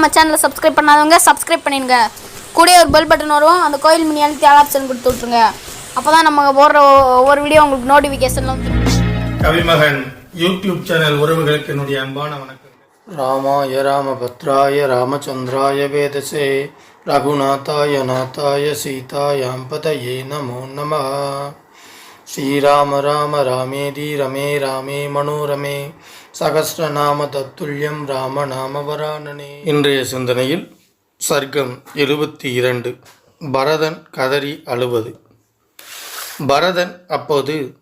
நம்ம சேனலை சப்ஸ்கிரைப் பண்ணாதவங்க சப்ஸ்கிரைப் பண்ணிடுங்க. கூடயே ஒரு பெல் பட்டன் வரும். அந்த கோயில் மினி அழுத்தி ஆல் ஆப்ஷன் கொடுத்து விட்ருங்க அப்போ தான் நம்ம போடுற ஒவ்வொரு வீடியோ உங்களுக்கு நோட்டிஃபிகேஷன்ல வந்து கவிமகன் யூடியூப் சேனல் உறவுகளுக்கு என்னுடைய அன்பான வணக்கம் ராமாய ராமபத்ராய ராமச்சந்திராய வேதசே. ரகுநாதாய நாதாய சீதாயாம் பதயே நமோ நம ஸ்ரீராம ராம ராமேதி ரமே ராமே மனோரமே சகஸ்ரநாம தத்துல்யம் ராம நாம வராணனே இன்றைய சிந்தனையில் சர்க்கம் எழுபத்தி இரண்டு பரதன் கதறி அழுவது. பரதன் அப்போது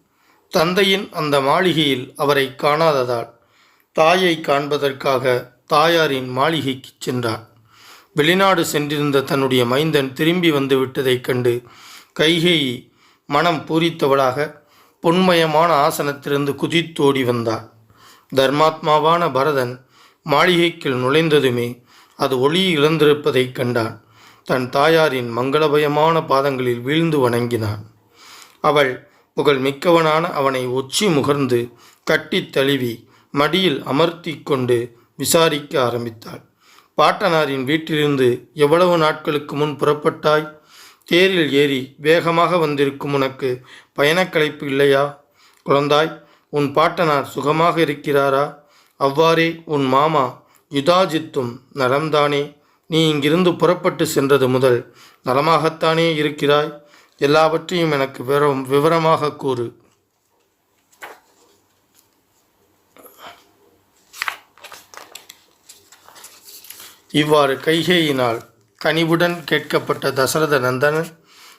தந்தையின் அந்த மாளிகையில் அவரை காணாததால் தாயை காண்பதற்காக தாயாரின் மாளிகைக்கு சென்றான். வெளிநாடு சென்றிருந்த தன்னுடைய மைந்தன் திரும்பி வந்து விட்டதைக் கண்டு கைகேயி மனம் பூரித்தவளாக பொன்மயமான ஆசனத்திலிருந்து குதித்தோடி வந்தார் தர்மாத்மாவான பரதன் மாளிகைக்குள் நுழைந்ததுமே அது ஒளி இழந்திருப்பதைக் கண்டான். தன் தாயாரின் மங்களபயமான பாதங்களில் வீழ்ந்து வணங்கினான். அவள் புகழ் மிக்கவனான அவனை ஒச்சி முகர்ந்து கட்டித் தழுவி மடியில் அமர்த்தி கொண்டு விசாரிக்க ஆரம்பித்தாள். பாட்டனாரின் வீட்டிலிருந்து எவ்வளவு நாட்களுக்கு முன் புறப்பட்டாய்? தேரில் ஏறி வேகமாக வந்திருக்கும் உனக்கு பயணக்களைப்பு இல்லையா? குழந்தாய் உன் பாட்டனார் சுகமாக இருக்கிறாரா? அவ்வாறே உன் மாமா யுதாஜித்தும் நலம்தானே? நீ இங்கிருந்து புறப்பட்டு சென்றது முதல் நலமாகத்தானே இருக்கிறாய்? எல்லாவற்றையும் எனக்கு விவரம் விவரமாக கூறு. இவ்வாறு கைகேயினால் கனிவுடன் கேட்கப்பட்ட தசரத நந்தனன்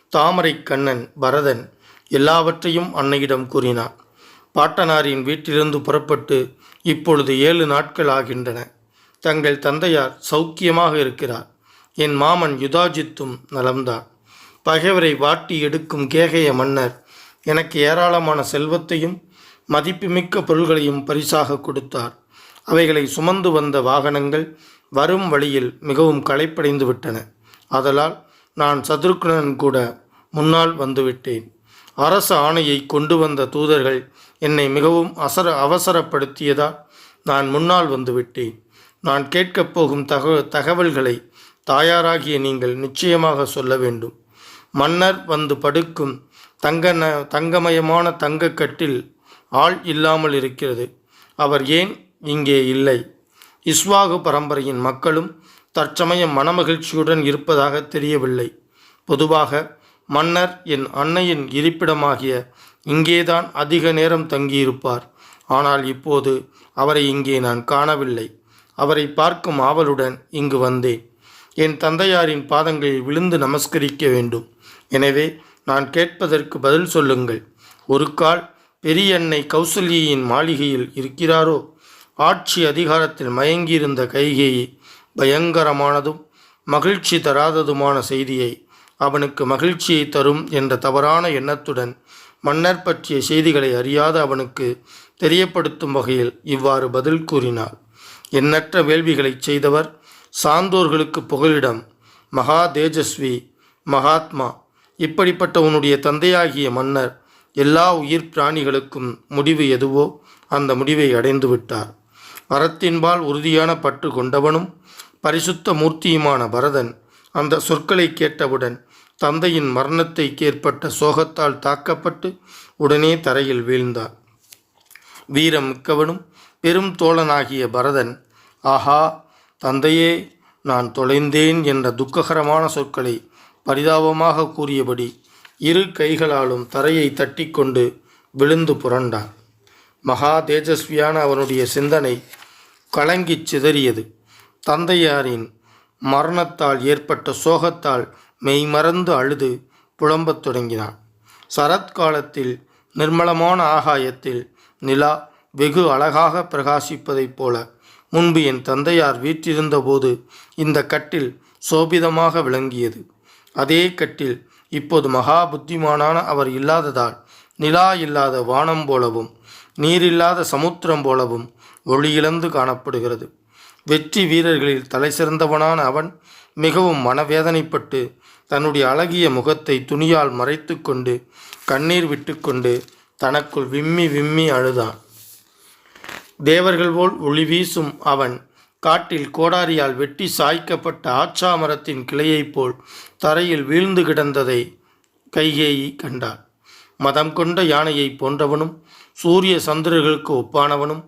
தாமரை கண்ணன் பரதன் எல்லாவற்றையும் அன்னையிடம் கூறினான். பாட்டனாரின் வீட்டிலிருந்து புறப்பட்டு இப்பொழுது ஏழு நாட்கள் ஆகின்றன. தங்கள் தந்தையார் சௌக்கியமாக இருக்கிறார். என் மாமன் யுதாஜித்தும் நலம்தான். பகைவரை வாட்டி எடுக்கும் கேகய மன்னர் எனக்கு ஏராளமான செல்வத்தையும் மதிப்புமிக்க பொருள்களையும் பரிசாக கொடுத்தார். அவைகளை சுமந்து வந்த வாகனங்கள் வரும் வழியில் மிகவும் களைப்படைந்து விட்டன. ஆதலால் நான் சத்ருக்னன் கூட முன்னால் வந்துவிட்டேன். அரச ஆணையை கொண்டு வந்த தூதர்கள் என்னை மிகவும் அசர அவசரப்படுத்தியதால் நான் முன்னால் வந்துவிட்டேன். நான் கேட்கப் போகும் தக தகவல்களை தாயாராகிய நீங்கள் நிச்சயமாக சொல்ல வேண்டும். மன்னர் வந்து படுக்கும் தங்க ந- தங்கமயமான தங்கக்கட்டில் ஆள் இல்லாமல் இருக்கிறது. அவர் ஏன் இங்கே இல்லை. இஸ்வாகு பரம்பரையின் மக்களும் தற்சமயம் மனமகிழ்ச்சியுடன் இருப்பதாக தெரியவில்லை. பொதுவாக மன்னர் என் அன்னையின் இருப்பிடமாகிய இங்கேதான் அதிக நேரம் தங்கியிருப்பார். ஆனால் இப்போது அவரை இங்கே நான் காணவில்லை. அவரை பார்க்கும் ஆவலுடன் இங்கு வந்தேன். என் தந்தையாரின் பாதங்களில் விழுந்து நமஸ்கரிக்க வேண்டும். எனவே நான் கேட்பதற்கு பதில் சொல்லுங்கள். ஒரு கால் பெரிய அன்னை கௌசல்யின் மாளிகையில் இருக்கிறாரோ? ஆட்சி அதிகாரத்தில் மயங்கியிருந்த கைகேயி பயங்கரமானதும் மகிழ்ச்சி தராததுமான செய்தியை அவனுக்கு மகிழ்ச்சியை தரும் என்ற தவறான எண்ணத்துடன் மன்னர் பற்றிய செய்திகளை அறியாத அவனுக்கு தெரியப்படுத்தும் வகையில் இவ்வாறு பதில் கூறினார். எண்ணற்ற வேள்விகளைச் செய்தவர் சான்றோர்களுக்கு புகலிடம் மகா தேஜஸ்வி மகாத்மா இப்படிப்பட்ட உன்னுடைய தந்தையாகிய மன்னர் எல்லா உயிர் பிராணிகளுக்கும் முடிவு எதுவோ அந்த முடிவை அடைந்து விட்டார் அறத்தின்பால் உறுதியான பற்று கொண்டவனும் பரிசுத்த மூர்த்தியுமான பரதன் அந்த சொற்களை கேட்டவுடன் தந்தையின் மரணத்தை ஏற்பட்ட சோகத்தால் தாக்கப்பட்டு உடனே தரையில் வீழ்ந்தார். வீரம் மிக்கவனும் பெரும் தோழனாகிய பரதன் ஆஹா தந்தையே நான் தொலைந்தேன் என்ற துக்ககரமான சொற்களை பரிதாபமாக கூறியபடி இரு கைகளாலும் தரையை தட்டிக்கொண்டு விழுந்து புரண்டான் மகா தேஜஸ்வியான அவனுடைய சிந்தனை கலங்கிச் சிதறியது. தந்தையாரின் மரணத்தால் ஏற்பட்ட சோகத்தால் மெய்மறந்து அழுது புலம்பத் தொடங்கினான். சரத்காலத்தில் நிர்மலமான ஆகாயத்தில் நிலா வெகு அழகாக பிரகாசிப்பதைப் போல முன்பு என் தந்தையார் வீற்றிருந்தபோது இந்த கட்டில் சோபிதமாக விளங்கியது. அதே கட்டில் இப்போது மகா புத்திமானான அவர் இல்லாததால் நிலா இல்லாத வானம் போலவும் நீரில்லாத சமுத்திரம் போலவும் ஒளியிழந்து காணப்படுகிறது. வெற்றி வீரர்களில் தலை சிறந்தவனான அவன் மிகவும் மனவேதனைப்பட்டு தன்னுடைய அழகிய முகத்தை துணியால் மறைத்துக்கொண்டு கண்ணீர் விட்டுக்கொண்டு தனக்குள் விம்மி விம்மி அழுதான். தேவர்கள் போல் ஒளி வீசும் அவன் காட்டில் கோடாரியால் வெட்டி சாய்க்கப்பட்ட ஆச்சா மரத்தின் கிளையைப் போல் தரையில் வீழ்ந்து கிடந்ததை கைகேயி கண்டான் மதம் கொண்ட யானையைப் போன்றவனும் சூரிய சந்திரர்களுக்கு ஒப்பானவனும்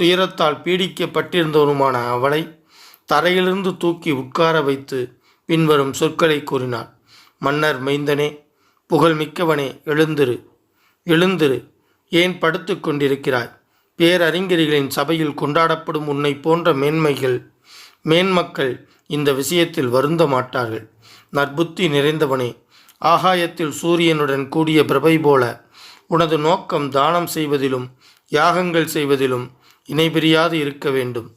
துயரத்தால் பீடிக்கப்பட்டிருந்தவனுமான அவளை தரையிலிருந்து தூக்கி உட்கார வைத்து பின்வரும் சொற்களை கூறினாள். மன்னர் மைந்தனே புகழ்மிக்கவனே எழுந்திரு எழுந்திரு. ஏன் படுத்து கொண்டிருக்கிறாய்? பேரறிஞர்களின் சபையில் கொண்டாடப்படும் உன்னை போன்ற மேன்மைகள் மேன்மக்கள் இந்த விஷயத்தில் வருந்த மாட்டார்கள். நற்புத்தி நிறைந்தவனே ஆகாயத்தில் சூரியனுடன் கூடிய பிரபை போல உனது நோக்கம் தானம் செய்வதிலும் யாகங்கள் செய்வதிலும் இணைபிரியாது இருக்க வேண்டும்.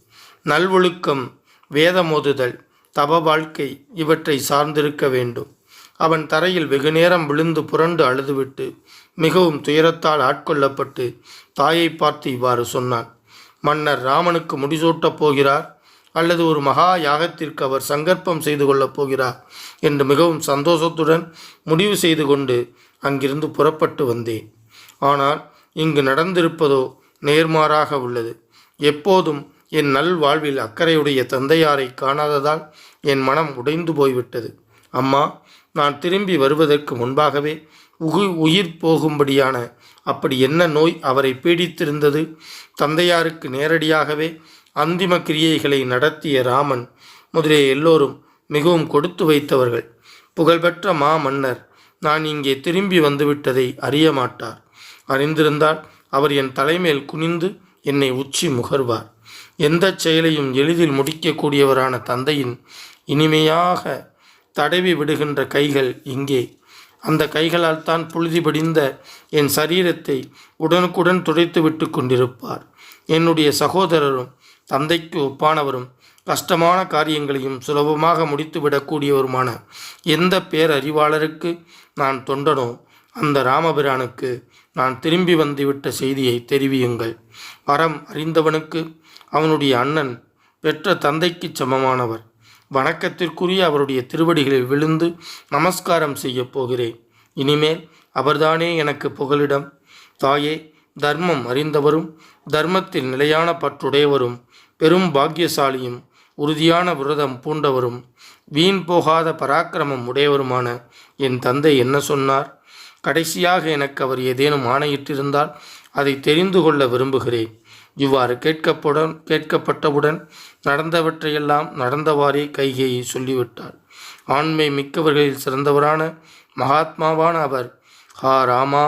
நல்வொழுக்கம் வேதமோதுதல் தப வாழ்க்கை இவற்றை சார்ந்திருக்க வேண்டும். அவன் தரையில் வெகுநேரம் விழுந்து புரண்டு அழுதுவிட்டு மிகவும் துயரத்தால் ஆட்கொள்ளப்பட்டு தாயை பார்த்து இவ்வாறு சொன்னான். மன்னர் ராமனுக்கு முடிசூட்டப் போகிறார்? அல்லது ஒரு மகா யாகத்திற்கு அவர் சங்கற்பம் செய்து கொள்ளப் போகிறார் என்று மிகவும் சந்தோஷத்துடன் முடிவு செய்து கொண்டு அங்கிருந்து புறப்பட்டு வந்தேன். ஆனால் இங்கு நடந்திருப்பதோ நேர்மாறாக உள்ளது. எப்போதும் என் நல் வாழ்வில் அக்கறையுடைய தந்தையாரை காணாததால் என் மனம் உடைந்து போய்விட்டது. அம்மா நான் திரும்பி வருவதற்கு முன்பாகவே உகு உயிர் போகும்படியான அப்படி என்ன நோய் அவரை பீடித்திருந்தது? தந்தையாருக்கு நேரடியாகவே அந்திம கிரியைகளை நடத்திய ராமன் முதலிய எல்லோரும் மிகவும் கொடுத்து வைத்தவர்கள். புகழ்பெற்ற மா மன்னர் நான் இங்கே திரும்பி வந்துவிட்டதை அறிய மாட்டார் அறிந்திருந்தால் அவர் என் தலைமேல் குனிந்து என்னை உச்சி முகர்வார். எந்த செயலையும் எளிதில் முடிக்கக்கூடியவரான தந்தையின் இனிமையாக தடவி விடுகின்ற கைகள் இங்கே. அந்த கைகளால் தான் புழுதி படிந்த என் சரீரத்தை உடனுக்குடன் துடைத்து விட்டு கொண்டிருப்பார். என்னுடைய சகோதரரும் தந்தைக்கு ஒப்பானவரும் கஷ்டமான காரியங்களையும் சுலபமாக முடித்துவிடக்கூடியவருமான எந்த பேரறிவாளருக்கு நான் தொண்டனோ அந்த ராமபிரானுக்கு நான் திரும்பி வந்துவிட்ட செய்தியை தெரிவியுங்கள். வரம் அறிந்தவனுக்கு அவனுடைய அண்ணன் பெற்ற தந்தைக்கு சமமானவர். வணக்கத்திற்குரிய அவருடைய திருவடிகளில் விழுந்து நமஸ்காரம் செய்யப் போகிறேன். இனிமேல் அவர்தானே எனக்கு புகலிடம். தாயே தர்மம் அறிந்தவரும் தர்மத்தில் நிலையான பற்றுடையவரும் பெரும் பாக்கியசாலியும் உறுதியான விரதம் பூண்டவரும் வீண் போகாத பராக்கிரமம் உடையவருமான என் தந்தை என்ன சொன்னார்? கடைசியாக எனக்கு அவர் ஏதேனும் ஆணையிட்டிருந்தால் அதை தெரிந்து கொள்ள விரும்புகிறேன். இவ்வாறு கேட்கப்படன் கேட்கப்பட்டவுடன் நடந்தவற்றையெல்லாம் நடந்தவாறே கைகையை சொல்லிவிட்டார் ஆண்மை மிக்கவர்களில் சிறந்தவரான மகாத்மாவான அவர் ஹா ராமா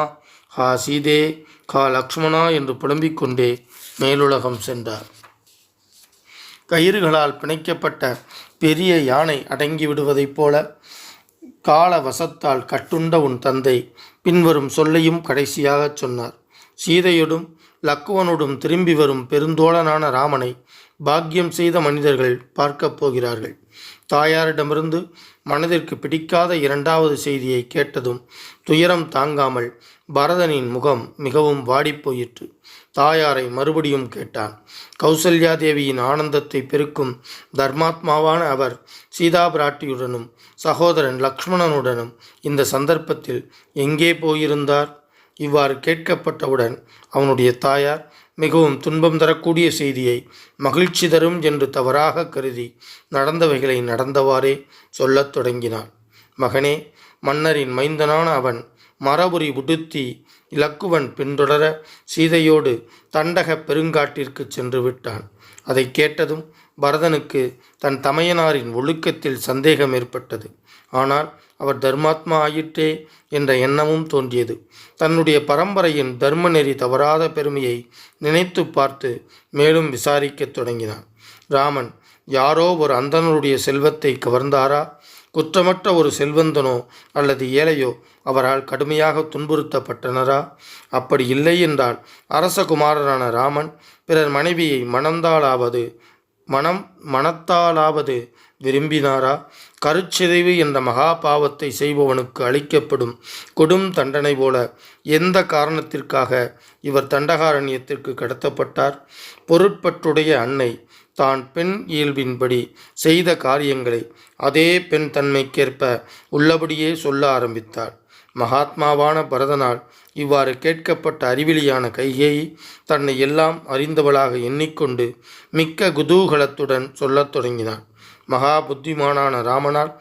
ஹா சீதே ஹா லக்ஷ்மணா என்று புலம்பிக் கொண்டே மேலுலகம் சென்றார். கயிறுகளால் பிணைக்கப்பட்ட பெரிய யானை அடங்கி விடுவதைப் போல கால வசத்தால் கட்டுண்ட உன் தந்தை. பின்வரும் சொல்லையும் கடைசியாகச் சொன்னார். சீதையோடும் லக்குவனோடும் திரும்பி வரும் பெருந்தோழனான ராமனை பாக்கியம் செய்த மனிதர்கள் பார்க்கப் போகிறார்கள். தாயாரிடமிருந்து மனதிற்கு பிடிக்காத இரண்டாவது செய்தியை கேட்டதும் துயரம் தாங்காமல் பரதனின் முகம் மிகவும் வாடிப்போயிற்று. தாயாரை மறுபடியும் கேட்டான். கௌசல்யா தேவியின் ஆனந்தத்தை பெருக்கும் தர்மாத்மாவான அவர் சீதா பிராட்டியுடனும் சகோதரன் லக்ஷ்மணனுடனும் இந்த சந்தர்ப்பத்தில் எங்கே போயிருந்தார்? இவ்வாறு கேட்கப்பட்டவுடன் அவனுடைய தாயார் மிகவும் துன்பம் தரக்கூடிய செய்தியை மகிழ்ச்சி தரும் என்று தவறாக கருதி நடந்தவைகளை நடந்தவாறே சொல்லத் தொடங்கினான். மகனே மன்னரின் மைந்தனான அவன் மரபுரி உடுத்தி இலக்குவன் பின்தொடர சீதையோடு தண்டக பெருங்காட்டிற்கு சென்று விட்டான் அதை கேட்டதும் பரதனுக்கு தன் தமையனாரின் ஒழுக்கத்தில் சந்தேகம் ஏற்பட்டது. ஆனால் அவர் தர்மாத்மா ஆயிற்றே என்ற எண்ணமும் தோன்றியது. தன்னுடைய பரம்பரையின் தர்ம நெறி தவறாத பெருமையை நினைத்து பார்த்து மேலும் விசாரிக்கத் தொடங்கினான். ராமன் யாரோ ஒரு அந்தணருடைய செல்வத்தை கவர்ந்தாரா? குற்றமற்ற ஒரு செல்வந்தனோ அல்லது ஏழையோ அவரால் கடுமையாக துன்புறுத்தப்பட்டனரா? அப்படி இல்லை என்றால் அரசகுமாரரான ராமன் பிறர் மனைவியை மணந்தாலாவது மனம் மனத்தாலாவது விரும்பினாரா? கருச்சிதைவு என்ற மகா பாவத்தை செய்பவனுக்கு அளிக்கப்படும் கொடும் தண்டனை போல எந்த காரணத்திற்காக இவர் தண்டகாரண்யத்திற்கு கடத்தப்பட்டார்? பொருட்பற்றுடைய அன்னை தான் பெண் இயல்பின்படி செய்த காரியங்களை அதே பெண் தன்மைக்கேற்ப உள்ளபடியே சொல்ல ஆரம்பித்தாள். மகாத்மாவான பரதனால் இவ்வாறு கேட்கப்பட்ட அறிவிலியான கையை தன்னை எல்லாம் அறிந்தவளாக எண்ணிக்கொண்டு மிக்க குதூகலத்துடன் சொல்லத் தொடங்கினான். மகா புத்திமானான ராமனால்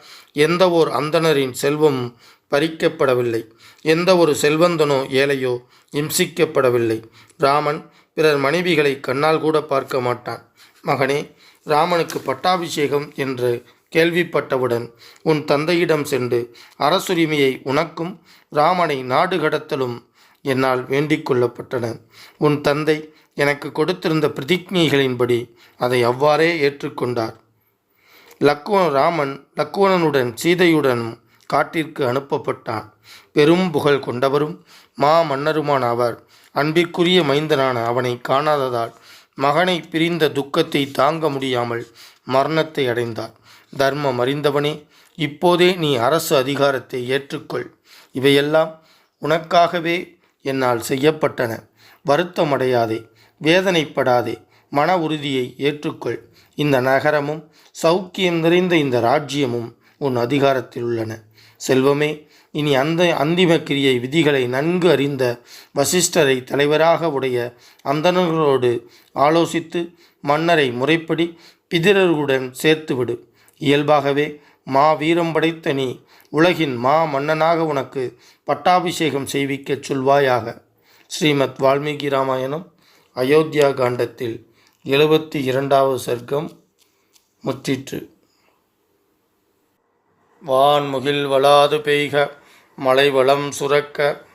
எந்த ஓர் அந்தணரின் செல்வமும் பறிக்கப்படவில்லை. எந்த ஒரு செல்வந்தனோ ஏழையோ இம்சிக்கப்படவில்லை. ராமன் பிறர் மனைவிகளை கண்ணால் கூட பார்க்க மாட்டான். மகனே ராமனுக்கு பட்டாபிஷேகம் என்று கேள்விப்பட்டவுடன் உன் தந்தையிடம் சென்று அரசுரிமையை உனக்கும் ராமனை நாடு கடத்தலும் என்னால் வேண்டிக் கொள்ளப்பட்டன. உன் தந்தை எனக்கு கொடுத்திருந்த பிரதிஜைகளின்படி அதை அவ்வாறே ஏற்றுக்கொண்டார். லக்குவன் ராமன் லக்குவனனுடன் சீதையுடனும் காட்டிற்கு அனுப்பப்பட்டான். பெரும் புகழ் கொண்டவரும் மா மன்னருமான அவர் அன்பிற்குரிய மைந்தனான அவனை காணாததால் மகனை பிரிந்த துக்கத்தை தாங்க முடியாமல் மரணத்தை அடைந்தார். தர்மம் அறிந்தவனே இப்போதே நீ அரசு அதிகாரத்தை ஏற்றுக்கொள். இவையெல்லாம் உனக்காகவே என்னால் செய்யப்பட்டன. வருத்தமடையாதே வேதனைப்படாதே மன உறுதியை ஏற்றுக்கொள். இந்த நகரமும் சௌக்கியம் நிறைந்த இந்த ராஜ்யமும் உன் அதிகாரத்தில் உள்ளன செல்வமே இனி அந்த அந்திம கிரியை விதிகளை நன்கு அறிந்த வசிஷ்டரை தலைவராக உடைய அந்தணர்களோடு ஆலோசித்து மன்னரை முறைப்படி பிதிரர்களுடன் சேர்த்துவிடு. இயல்பாகவே மா வீரம் படைத்த நீ உலகின் மா மன்னனாக உனக்கு பட்டாபிஷேகம் செய்விக்கச் சொல்வாயாக. ஸ்ரீமத் வால்மீகி ராமாயணம் அயோத்தியா காண்டத்தில் எழுபத்தி இரண்டாவது சர்க்கம் முற்றிற்று. வான்முகில் வளாது பெய்க. மலைவளம் சுரக்க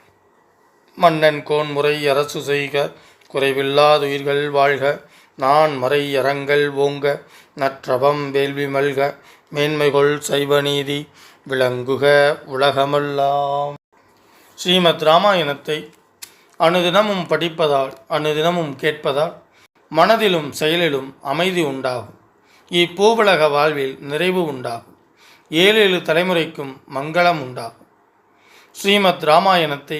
மன்னன் கோன்முறை அரசு செய்க குறைவில்லாதுயிர்கள் வாழ்க நான் மறை அறங்கள் ஓங்க நற்றவம் வேள்வி மல்க மேன்மைகொள் சைவநீதி விளங்குக உலகமெல்லாம். ஸ்ரீமத் ராமாயணத்தை அனுதினமும் படிப்பதால் அனுதினமும் கேட்பதால் மனதிலும் செயலிலும் அமைதி உண்டாகும். இப்பூவுலக வாழ்வில் நிறைவு உண்டாகும். ஏழு ஏழு தலைமுறைக்கும் மங்களம் உண்டாகும். ஸ்ரீமத் ராமாயணத்தை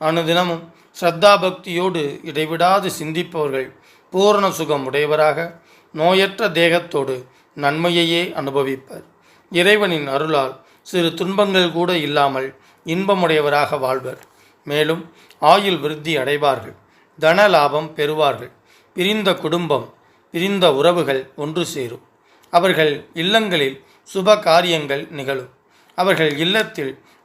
அனுதினமும் ஸ்ரத்தா பக்தியோடு இடைவிடாது சிந்திப்பவர்கள் பூரண சுகம் உடையவராக நோயற்ற தேகத்தோடு நன்மையையே அனுபவிப்பர். இறைவனின் அருளால் சிறு துன்பங்கள் கூட இல்லாமல் இன்பமுடையவராக வாழ்வர். மேலும் ஆயுள் விருத்தி அடைவார்கள் தன லாபம் பெறுவார்கள் பிரிந்த குடும்பம் பிரிந்த உறவுகள் ஒன்று சேரும். அவர்கள் இல்லங்களில் சுப காரியங்கள் நிகழும். அவர்கள் இல்லத்தில்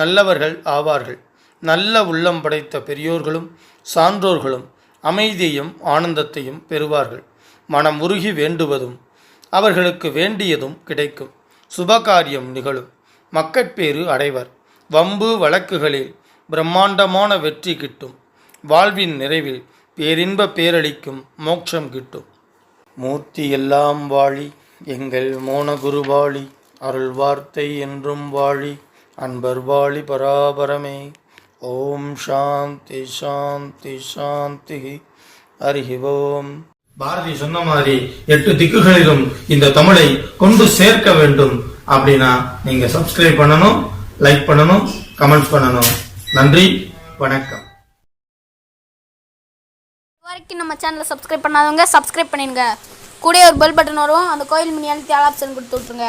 நல்லவர்கள் ஆவார்கள். நல்ல உள்ளம் படைத்த பெரியோர்களும் சான்றோர்களும் அமைதியையும் ஆனந்தத்தையும் பெறுவார்கள். மனம் உருகி வேண்டுவதும் அவர்களுக்கு வேண்டியதும் கிடைக்கும். சுபகாரியம் நிகழும். மக்கட்பேறு அடைவர். வம்பு வழக்குகளில் பிரம்மாண்டமான வெற்றி கிட்டும். வாழ்வின் நிறைவில் பேரின்ப பேரளிக்கும் மோட்சம் கிட்டும். மூர்த்தி எல்லாம் வாழி எங்கள் மோனகுருவாளி அருள் வார்த்தை என்றும் வாழி அன்பர் வாழி பராபரமே. ஓம் சாந்தி சாந்தி சாந்தி. ஹரிஹி ஓம். பாரதி சொன்ன மாதிரி எட்டு திக்குகளிலும் இந்த தமிழை கொண்டு சேர்க்க வேண்டும் அப்படின்னா நீங்க சப்ஸ்கிரைப் பண்ணணும் லைக் பண்ணணும் கமெண்ட்ஸ் பண்ணணும். நன்றி வணக்கம். வரைக்கும் நம்ம சேனலை சப்ஸ்கிரைப் பண்ணாதவங்க சப்ஸ்கிரைப் பண்ணிடுங்க. கூடயே ஒரு பெல் பட்டன் வரும் அந்த கோயில் மினி அழுத்தி ஆல் ஆப்ஷன் கொடுத்து விட்ருங்க